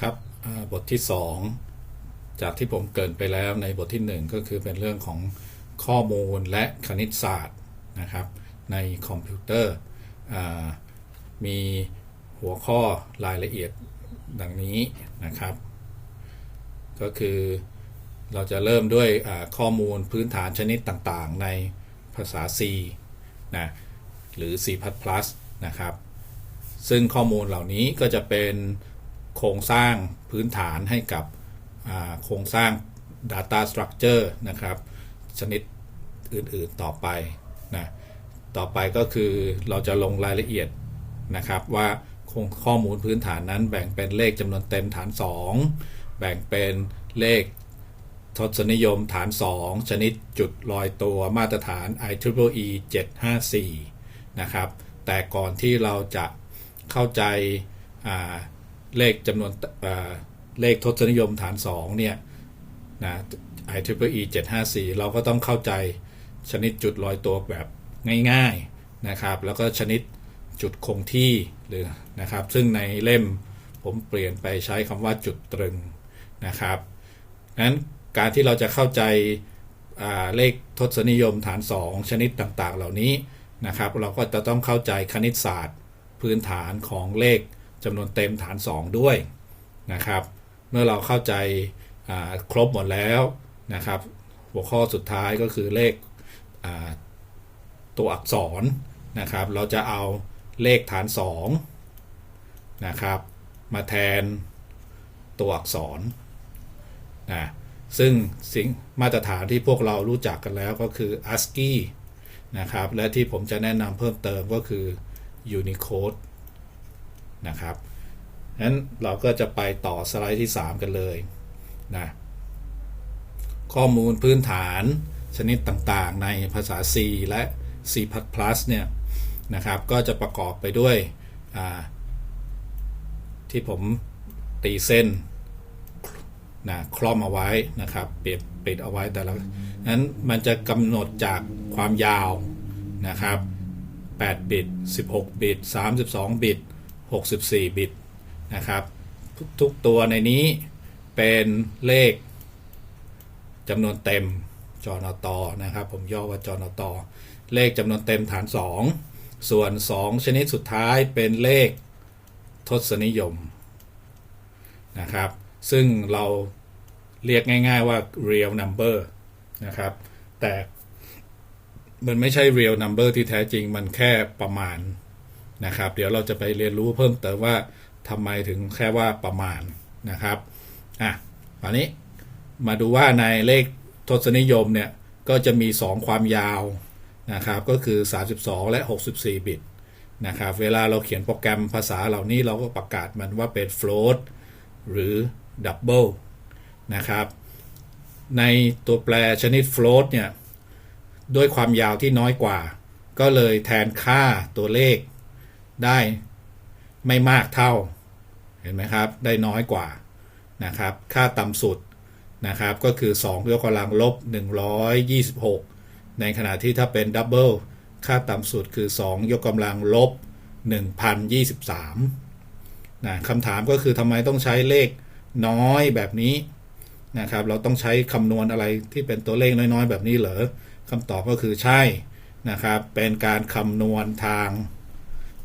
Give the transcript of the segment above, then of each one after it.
ครับบทที่ 2 จากที่ผมเกินไปแล้วในบทที่ 1 ก็คือเป็นเรื่องของข้อมูลและคณิตศาสตร์นะครับ ในคอมพิวเตอร์มีหัวข้อรายละเอียดดังนี้นะครับ ก็คือเราจะเริ่มด้วยข้อมูลพื้นฐานชนิดต่างๆ ในภาษา C นะหรือ C++ นะครับ ซึ่งข้อมูลเหล่านี้ก็จะเป็น โครงสร้างพื้นฐานให้กับโครงสร้าง Data Structure นะครับ ชนิดอื่นๆต่อไปนะต่อไปก็คือเราจะลงรายละเอียดนะครับว่าคงข้อมูลพื้นฐานนั้นแบ่งเป็นเลขจำนวนเต็มฐาน 2 แบ่งเป็นเลขทศนิยมฐาน 2 ชนิดจุดลอยตัวมาตรฐาน IEEE 754 นะครับ แต่ก่อนที่เราจะเข้าใจ เลขจำนวนเลขทศนิยมฐาน 2 เนี่ยนะ IEEE 754 เราก็ต้องเข้าใจชนิดจุดลอยตัวแบบง่ายๆนะครับ แล้วก็ชนิดจุดคงที่หรือนะครับ ซึ่งในเล่มผมเปลี่ยนไปใช้คำว่าจุดตรึงนะครับนั้นการที่เราจะเข้าใจาเลขทศนิยมฐาน 2 ชนิดต่างๆ เหล่านี้นะครับ เราก็จะต้องเข้าใจคณิตศาสตร์พื้นฐานของเลข จำนวนเต็มฐาน 2 ด้วยนะครับ เมื่อเราเข้าใจครบหมดแล้วนะครับ หัวข้อสุดท้ายก็คือเลขตัวอักษรนะครับ เราจะเอาเลขฐาน 2 นะครับ มาแทนตัวอักษรนะซึ่งสิ่งมาตรฐานที่พวกเรารู้จักกันแล้วก็คือ ASCII นะครับ และที่ผมจะแนะนำเพิ่มเติมก็คือ Unicode นะครับนั้นเราก็จะไปต่อสไลด์ที่ 3 กันเลยนะข้อมูลพื้นฐานชนิดต่างๆ ในภาษา C และ C++ เนี่ยนะครับก็จะประกอบไปด้วยที่ผมตีเส้นนะคล่อมเอาไว้นะครับเปียบปิดเอาไว้แต่ละนั้นมันจะกำหนดจากความยาวนะครับ8บิต16 บิต32 บิต 64 บิตนะครับทุกทุกตัวในนี้เป็นเลขจำนวนเต็มจอนตนะครับ ผมย่อว่าจอนตเลขจำนวนเต็มฐาน 2 ส่วน 2 ชนิดสุดท้ายเป็นเลขทศนิยมนะครับ ซึ่งเราเรียกง่ายๆว่า real number นะครับ แต่มันไม่ใช่ real number ที่แท้จริงมันแค่ประมาณ นะครับ เดี๋ยวเราจะไปเรียนรู้เพิ่มเติมว่าทำไมถึงแค่ว่าประมาณนะครับอะตอนนี้มาดูว่าในเลขทศนิยมเนี่ยก็จะมี 2 ความยาวนะครับก็คือ 32 และ 64 บิตนะครับเวลาเราเขียนโปรแกรมภาษาเหล่านี้เราก็ประกาศมันว่าเป็น float หรือ double นะครับในตัวแปรชนิด float เนี่ยด้วยความยาวที่น้อยกว่า ก็เลยแทนค่าตัวเลข ได้ไม่มากเท่า เห็นไหมครับ ได้น้อยกว่านะครับ ค่าต่ำสุดนะครับ ก็คือ 2 ยกกำลังลบ 126 ในขณะที่ถ้าเป็นดับเบิลค่าต่ำสุดคือ 2 ยกกำลังลบ 1023นะคำถามก็คือทำไมต้องใช้เลขน้อยแบบนี้นะครับ เราต้องใช้คำนวณอะไรที่เป็นตัวเลขน้อยๆ แบบนี้เหรอคำตอบก็คือใช่นะครับ เป็นการคำนวณทาง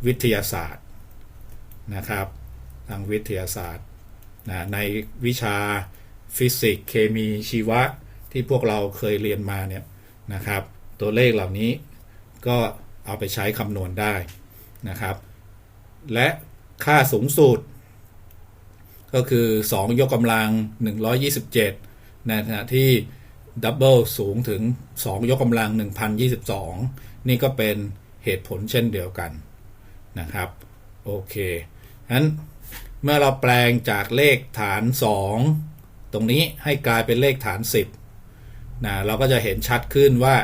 วิทยาศาสตร์นะครับทางวิทยาศาสตร์นะในวิชาฟิสิกส์เคมีชีวะที่พวกเราเคยเรียนมาเนี่ยนะครับ ตัวเลขเหล่านี้ก็เอาไปใช้คำนวณได้นะครับ และค่าสูงสุดก็คือ 2 ยกกำลัง 127 ในขณะที่ดับเบิลสูงถึง 2 ยกกำลัง 1022 นี่ก็เป็นเหตุผลเช่นเดียวกัน นะครับ โอเคนั้นเมื่อเราแปลงจากเลขฐาน 2 ตรงนี้ให้กลายเป็นเลขฐาน 10นะเราก็จะเห็นชัดขึ้นว่า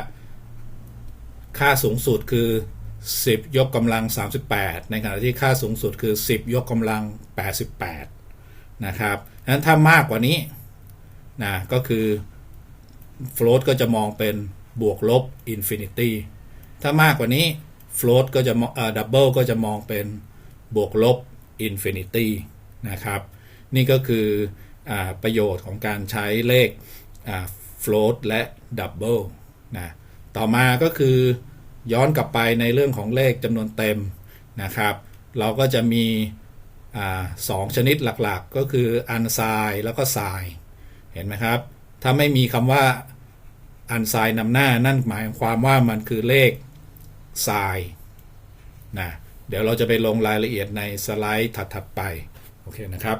ค่าสูงสุดคือ 10 ยกกำลัง 38 ในขณะที่ค่าสูงสุดคือ 10 ยกกำลัง 88 นะครับนั้นถ้ามากกว่านี้นะก็คือ float ก็จะมองเป็นบวกลบ infinity ถ้ามากกว่านี้ float ก็จะเอ่อ double ก็จะมองเป็นบวกลบ infinity นะครับ นี่ก็คืออประโยชน์ของการใช้เลข float และ double นะต่อมาก็คือย้อนกลับไปในเรื่องของเลขจำนวนเต็มนะครับ เราก็จะมีอสองชนิดหลักๆ ก็คือ unsigned แล้วก็ signed เห็นไหมครับ ถ้าไม่มีคำว่า unsigned นำหน้านั่นหมายความว่ามันคือเลข ทรายนะเดี๋ยวเราจะไปลงรายละเอียดในสไลด์ถัดๆไป โอเคนะครับ